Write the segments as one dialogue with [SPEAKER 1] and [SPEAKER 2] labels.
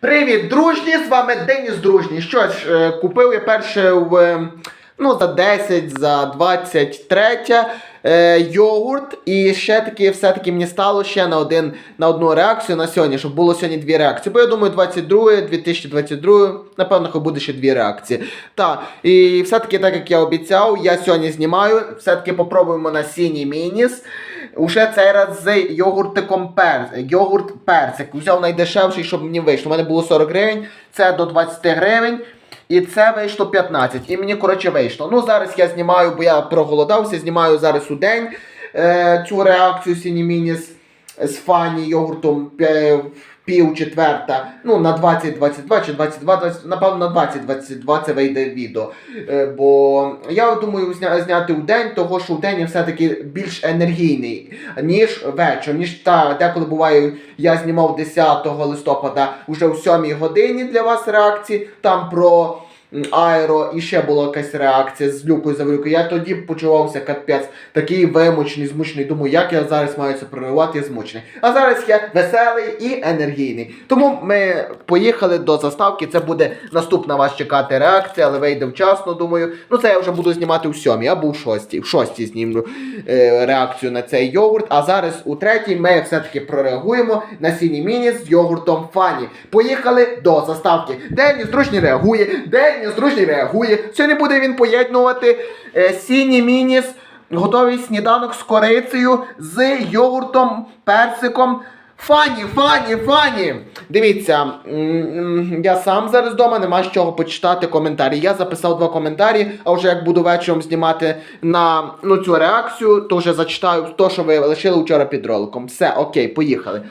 [SPEAKER 1] Привіт, дружні! З вами Деніс Дружній. Що ж, е, купив я перше в е, ну, за 10, за 23 е, йогурт. І ще таки, все-таки мені стало ще на, один, на одну реакцію на сьогодні, щоб було сьогодні дві реакції. Бо я думаю, 22, 2022, напевно, хай буде ще дві реакції. Так, і все-таки, так як я обіцяв, я сьогодні знімаю. Все-таки попробуємо на сіній мініс. Уже цей раз з йогуртиком перс, йогурт персик. Взяв найдешевший, щоб мені вийшло. У мене було 40 гривень, це до 20 гривень. І це вийшло 15. І мені, коротше, вийшло. Ну, зараз я знімаю, бо я проголодався, знімаю зараз у день е, цю реакцію Сінімініс з фані йогуртом пе- пів четверта. Ну, на 20-22 чи 22-20, напевно, на 20-22 це вийде відео. Е, бо я думаю зня, зняти у день, того що у день я все-таки більш енергійний, ніж вечір. Ніж та деколи буває, я знімав 10 листопада вже в 7 годині для вас реакції. Там про аеро і ще була якась реакція з люкою завеликою. Я тоді почувався капець, такий вимучений, змучений. Думаю, як я зараз маю це проривати, я змучений. А зараз я веселий і енергійний. Тому ми поїхали до заставки. Це буде наступна вас чекати реакція, але вийде вчасно, думаю. Ну це я вже буду знімати у сьомій або в шостій. В шостій знімлю е, реакцію на цей йогурт. А зараз у третій ми все-таки прореагуємо на сіні міні з йогуртом фані. Поїхали до заставки. Деніс зручні реагує, Деніс зручні реагує. Сьогодні буде він поєднувати е, сіні мініс. Готовий сніданок з корицею, з йогуртом, персиком. Фані, фані, фані! Дивіться, я сам зараз вдома, нема з чого почитати коментарі. Я записав два коментарі, а вже як буду вечором знімати на ну, цю реакцію, то вже зачитаю то, що ви лишили вчора під роликом. Все, окей, поїхали.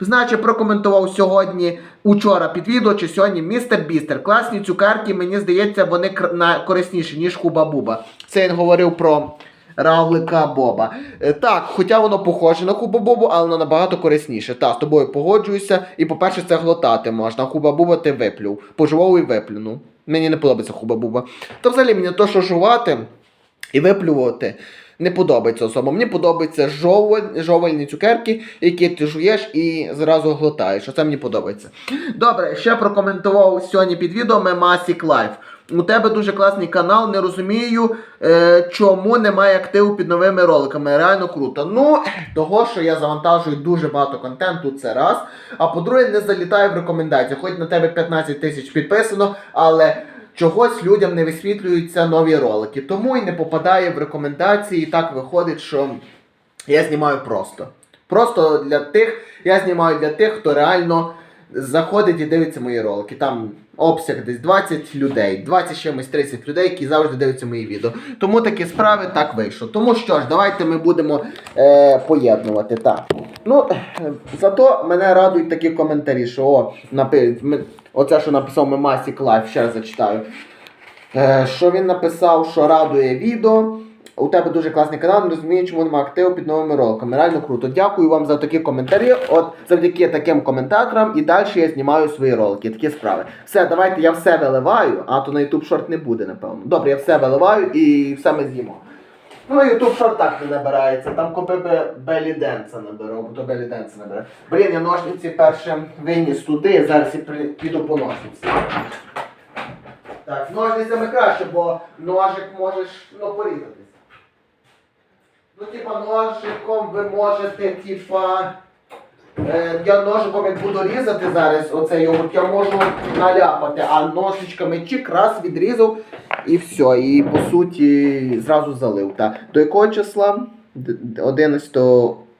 [SPEAKER 1] Значить, прокоментував сьогодні, учора під відео, чи сьогодні містер Бістер. Класні цукерки, мені здається, вони корисніші, ніж Хуба-Буба. Це він говорив про равлика Боба. Е, Так, хоча воно похоже на Хуба-Бобу, але воно набагато корисніше. Та, з тобою погоджуюся. І, по-перше, це глотати можна. Хуба-Буба ти виплюв. Пожував і виплюнув. Мені не подобається Хуба-Буба. То взагалі мені то, що жувати і виплювати. Не подобається особо. Мені подобаються жовель, жовельні цукерки, які ти жуєш і зразу глотаєш. Оце мені подобається. Добре, ще прокоментував сьогодні під відео Memasic Life. У тебе дуже класний канал, не розумію, е, чому немає активу під новими роликами. Реально круто. Ну, того, що я завантажую дуже багато контенту, це раз. А по-друге, не залітаю в рекомендації. Хоч на тебе 15 тисяч підписано, але чогось людям не висвітлюються нові ролики. Тому і не попадає в рекомендації. І так виходить, що я знімаю просто. Просто для тих, я знімаю для тих, хто реально заходить і дивиться мої ролики. Там обсяг десь 20 людей, 20 чимось 30 людей, які завжди дивляться мої відео. Тому такі справи так вийшло. Тому що ж, давайте ми будемо е, поєднувати. Так. Ну, зато мене радують такі коментарі, що о, напи... оце, що написав Мемасік Лайф, ще раз зачитаю. Е, що він написав, що радує відео. У тебе дуже класний канал, не розумію, чому немає активу під новими роликами. Реально круто. Дякую вам за такі коментарі. От завдяки таким коментаторам і далі я знімаю свої ролики, такі справи. Все, давайте я все виливаю, а то на YouTube шорт не буде, напевно. Добре, я все виливаю і все ми з'їмо. Ну, Ютуб шорт так не набирається, там купи би Белі Денса наберу, бо то Белі Денса набере. Блін, я ножниці першим виніс туди, зараз я піду по ножниці. Так, з ножницями краще, бо ножик можеш ну, порізатись. Ну, типа, ножиком ви можете, типа. Е, я ножиком як буду різати зараз оцей йогурт, я можу наляпати, а ножичками чик раз відрізав і все. І по суті зразу залив. Так. До якого числа? Д- д- 11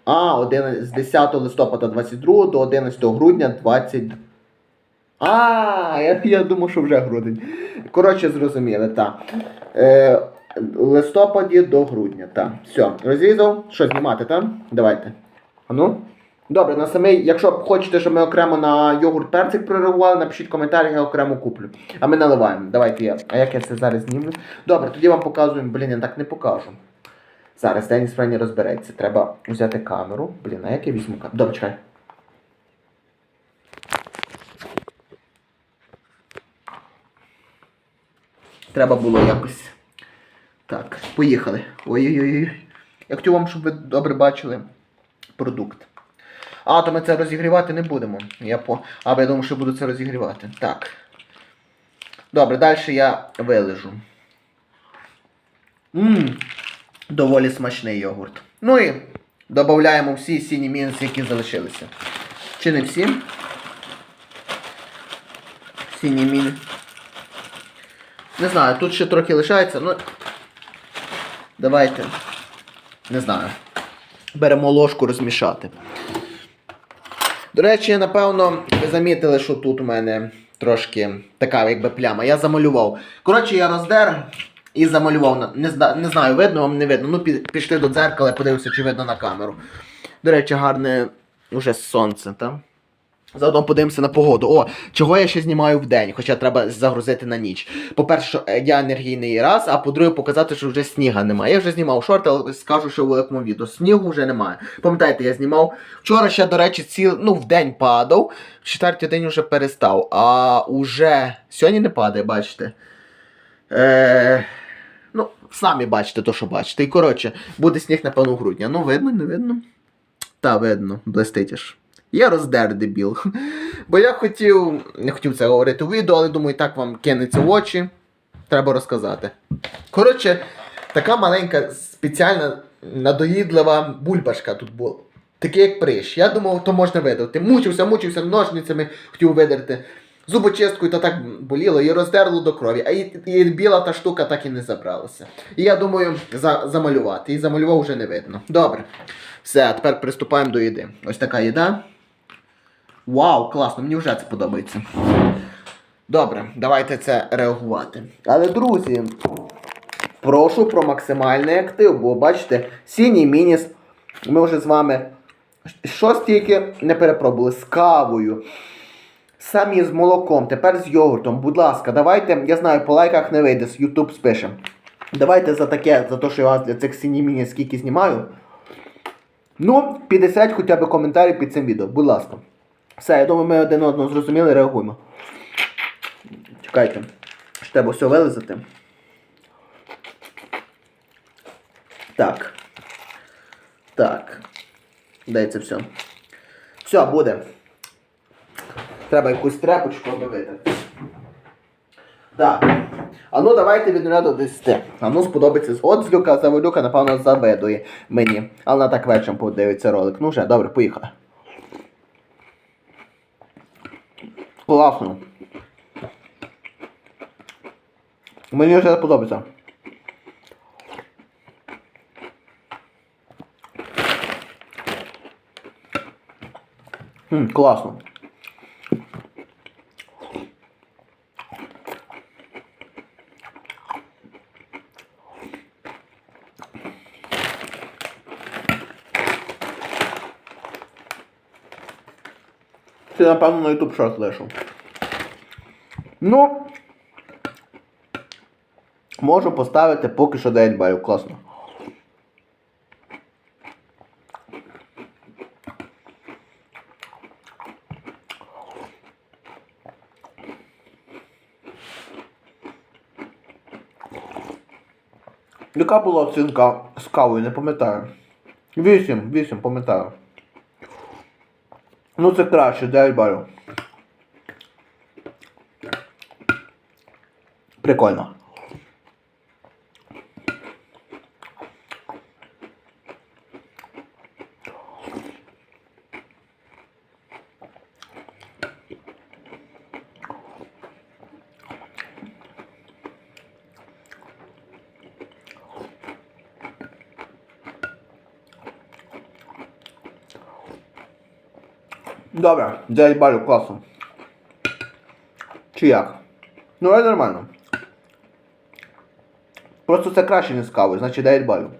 [SPEAKER 1] а, 11, з 10 листопада 22 до 11 грудня 20. А, я, я думав, що вже грудень. Коротше, зрозуміли, так. Е, листопаді до грудня. Так. Все, розрізав. Що знімати, так? Давайте. А ну? Добре, на самий, якщо хочете, щоб ми окремо на йогурт перцик прореагували, напишіть в коментарях, я окремо куплю. А ми наливаємо. Давайте я. А як я це зараз знімлю? Добре, тоді вам показуємо. Блін, я так не покажу. Зараз Деніс Френі розбереться. Треба взяти камеру. Блін, а як я візьму камеру? Добре, чекай. Треба було якось. Так, поїхали. Ой-ой-ой. Я хотів вам, щоб ви добре бачили продукт. А, то ми це розігрівати не будемо. Я по... А, я думав, що буду це розігрівати. Так. Добре, далі я вилежу. Ммм, доволі смачний йогурт. Ну і додаємо всі сіні мінуси, які залишилися. Чи не всі? Сіні міни. Не знаю, тут ще трохи лишається, ну. Давайте. Не знаю. Беремо ложку розмішати. До речі, напевно, ви замітили, що тут у мене трошки така якби пляма. Я замалював. Коротше, я роздер і замалював. Не, не знаю, видно вам не видно. Ну, пішли до дзеркала, подивився, чи видно на камеру. До речі, гарне уже сонце, так? Заодно подивимося на погоду. О, чого я ще знімаю в день, хоча треба загрузити на ніч. По-перше, е, я енергійний раз, а по-друге, показати, що вже сніга немає. Я вже знімав шорти, але скажу, що в великому відео. Снігу вже немає. Пам'ятаєте, я знімав. Вчора ще, до речі, ціл, ну, в день падав, в четвертій день вже перестав. А уже сьогодні не падає, бачите. Е... Ну, самі бачите то, що бачите. І коротше, буде сніг, напевно, в грудні. Ну, видно, не видно. Та, видно, блистить аж. Я роздер дебіл. Бо я хотів, не хотів це говорити у відео, але думаю, так вам кинеться в очі. Треба розказати. Коротше, така маленька спеціальна надоїдлива бульбашка тут була. Такий як прищ. Я думав, то можна видати. Мучився, мучився, ножницями хотів видерти. Зубочисткою то так боліло і роздерло до крові, а і, і біла та штука так і не забралася. І я думаю, за, замалювати. І замалював вже не видно. Добре. Все, тепер приступаємо до їди. Ось така їда. Вау, класно, мені вже це подобається. Добре, давайте це реагувати. Але, друзі, прошу про максимальний актив, бо бачите, сіній мініс. Ми вже з вами щось тільки не перепробували з кавою. Самі з молоком, тепер з йогуртом. Будь ласка, давайте, я знаю, по лайках не вийде, з YouTube спишемо. Давайте за таке, за те, що я вас для цих сіній мініс скільки знімаю. Ну, 50 хоча б коментарів під цим відео, будь ласка. Все, я думаю, ми один одного зрозуміли, реагуємо. Чекайте. Ще треба все вилизати. Так. Так. Це все. Все, буде. Треба якусь тряпочку обновити. Так. А ну давайте від 0 до 10. А ну сподобається з отзлюка, заводюка, напевно, завидує мені. Але вона так вечором подивиться ролик. Ну вже, добре, поїхали. Класно. Мені вже подобається. Хм, класно. Це, напевно, на YouTube шорт лишу. Ну. Можу поставити поки що 9 балів. Класно. Яка була оцінка з кавою, не пам'ятаю. 8, 8, пам'ятаю. Ну це краще, 9 балів. Прикольно. 9 балів, класно. Чи як? Ну, але нормально. Просто це краще, ніж з кавою, значить 9 балів.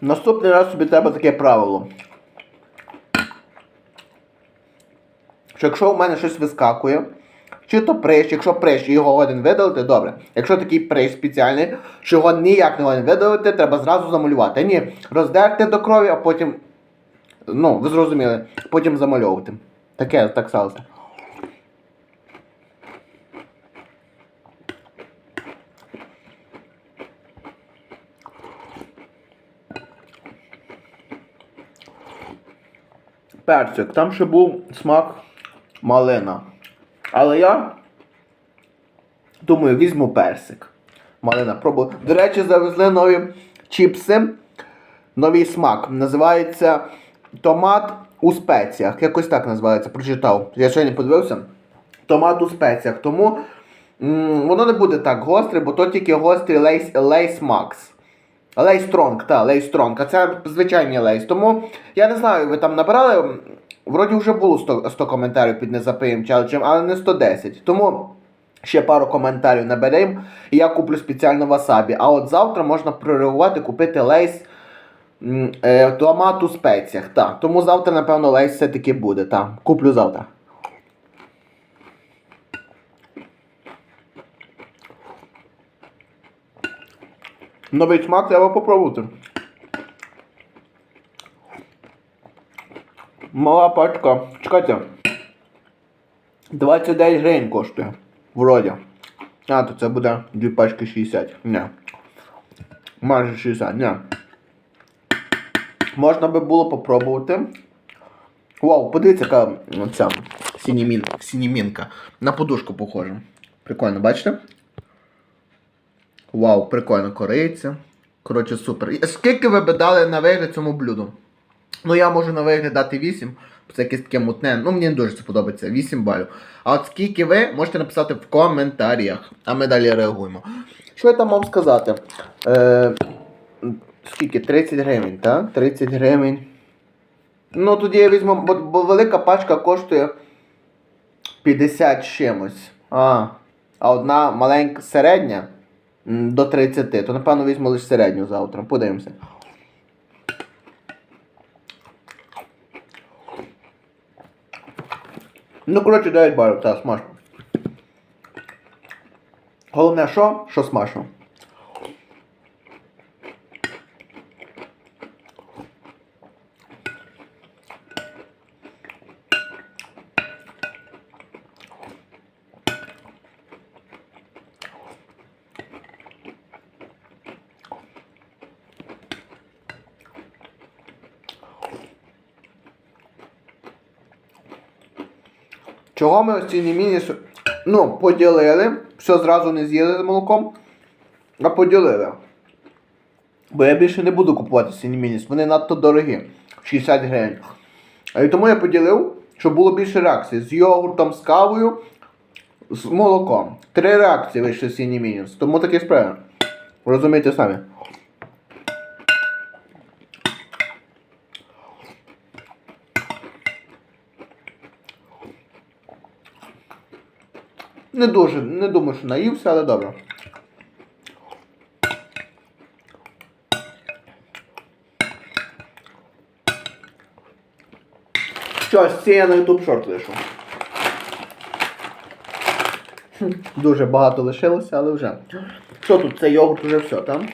[SPEAKER 1] Наступний раз собі треба таке правило. Що якщо у мене щось вискакує, чи то прищ, якщо прищ його один видалити, добре. Якщо такий прищ спеціальний, що його ніяк не годен видалити, треба зразу замалювати. Ні, роздерти до крові, а потім. Ну, ви зрозуміли, потім замальовувати. Таке, так сталося. Персик, там ще був смак малина. Але я думаю, візьму персик. Малина пробую. До речі, завезли нові чіпси. Новий смак. Називається томат у спеціях. Якось так називається, прочитав. Я сьогодні подивився. Томат у спеціях. Тому м, воно не буде так гостре, бо то тільки гострий лейс, лейс Макс. Лейс Стронг, так, Лейс Стронг. А це звичайний лейс. Тому я не знаю, ви там набирали. Вроді вже було 100, 100 коментарів під незапиєм челенджем, але не 110. Тому ще пару коментарів наберемо, і я куплю спеціально васабі. А от завтра можна прореагувати, купити лейс е, томат у спеціях. Так. Тому завтра, напевно, лейс все-таки буде. Так. Куплю завтра. Новий смак треба попробувати. Мала пачка. Чекайте. 29 гривень коштує. Вроді. А, то це буде дві пачки 60. Ні. Майже 60, ні. Можна би було попробувати. Вау, подивіться, яка ця сінімін, сінімінка. На подушку похожа. Прикольно, бачите? Вау, прикольно кориця. Коротше, супер. Скільки ви би дали на вигляд цьому блюду? Ну, я можу на вигляд дати 8, це якесь таке мутне. Ну, мені не дуже це подобається. 8 балів. А от скільки ви можете написати в коментарях, а ми далі реагуємо. Що я там мав сказати? Е, скільки? 30 гривень, так? 30 гривень. Ну, тоді я візьму, бо, бо велика пачка коштує 50 чимось. А, а одна маленька середня до 30. То напевно візьму лише середню завтра. Подивимося. Ну, коротше, 9 балів, так, смачно. Головне, що? Що смачно. Чого ми ось ці міні ну, поділили, все зразу не з'їли з молоком, а поділили. Бо я більше не буду купувати сінімініс, вони надто дорогі. 60 гривень. І тому я поділив, щоб було більше реакцій. З йогуртом, з кавою, з молоком. Три реакції вийшли сінімініс. Тому такі справи. Розумієте самі. Не дуже, не думаю, що наївся, але добре. Що, з цієї на YouTube шорт. Хм, Дуже багато лишилося, але вже. Що тут? Це йогурт вже все, там?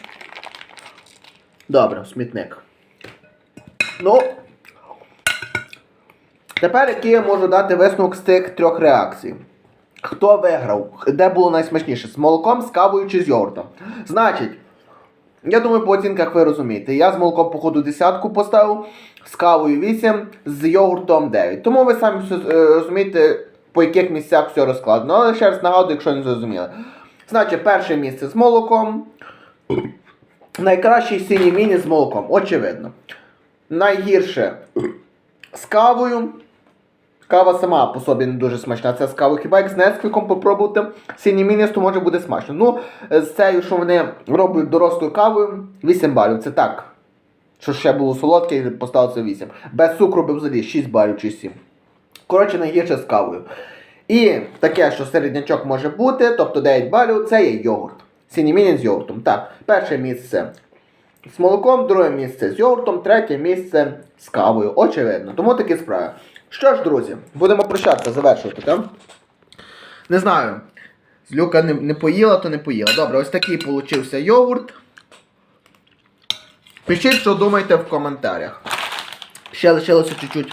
[SPEAKER 1] Добре, смітник. Ну. Тепер який я можу дати висновок з цих трьох реакцій. Хто виграв? Де було найсмачніше? З молоком, з кавою чи з йогуртом? Значить, я думаю, по оцінках ви розумієте. Я з молоком, походу, десятку поставив, з кавою 8, з йогуртом 9. Тому ви самі е, розумієте, по яких місцях все розкладено. Але ще раз нагадую, якщо не зрозуміли. Значить, перше місце з молоком. Найкращий синій міні з молоком, очевидно. Найгірше з кавою. Кава сама по собі не дуже смачна. Це з кавою. Хіба як з Несквіком попробувати синій мініс, то може буде смачно. Ну, з цією, що вони роблять дорослою кавою, 8 балів. Це так. Що ще було солодке, і поставив це 8. Без цукру би взагалі 6 балів чи 7. Коротше, найгірше з кавою. І таке, що середнячок може бути, тобто 9 балів, це є йогурт. Синій міні з йогуртом. Так, перше місце з молоком, друге місце з йогуртом, третє місце з кавою. Очевидно. Тому такі справи. Що ж, друзі, будемо прощатися, завершувати, так? Не знаю. Люка не, не поїла, то не поїла. Добре, ось такий получився йогурт. Пишіть, що думаєте в коментарях. Ще лишилося чуть-чуть.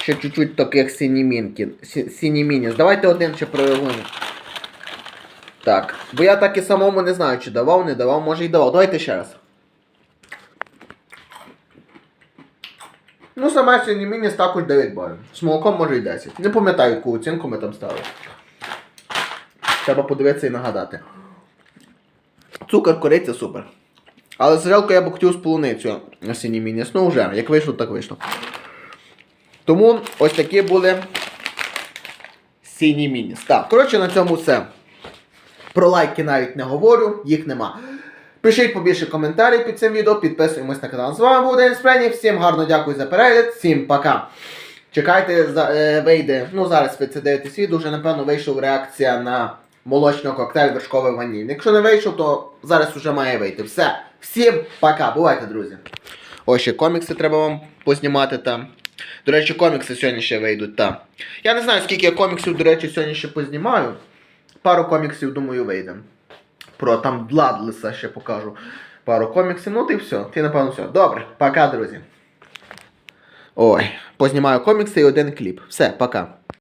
[SPEAKER 1] ще чуть-чуть сінімінкін. Сі- Сінімініс. Давайте один ще прореагуємо. Так. Бо я так і самому не знаю, чи давав, не давав, може і давав. Давайте ще раз. Ну, саме сінімініс також 9 балів. З може і 10. Не пам'ятаю, яку оцінку ми там ставили. Треба подивитися і нагадати. Цукор, кориця, супер. Але зрелку я б хотів з полуницею на синій мініс. Ну вже, як вийшло, так вийшло. Тому ось такі були сині мініс. Так, коротше, на цьому все. Про лайки навіть не говорю, їх нема. Пишіть побільше коментарів під цим відео, підписуємось на канал. З вами був Денис Прені. Всім гарно дякую за перегляд, всім пока. Чекайте, за, е, вийде. Ну зараз ви це дивитесь відео, вже напевно вийшов реакція на молочний коктейль вершковий ваніль. Якщо не вийшов, то зараз вже має вийти. Все. Всім пока. Бувайте, друзі. Ось ще комікси треба вам познімати там. До речі, комікси сьогодні ще вийдуть там. Я не знаю, скільки я коміксів, до речі, сьогодні ще познімаю. Пару коміксів, думаю, вийде. Про там Бладлеса ще покажу. Пару коміксів, ну ти все. Ти напевно все. Добре, пока, друзі. Ой, познімаю комікси і один кліп. Все, пока.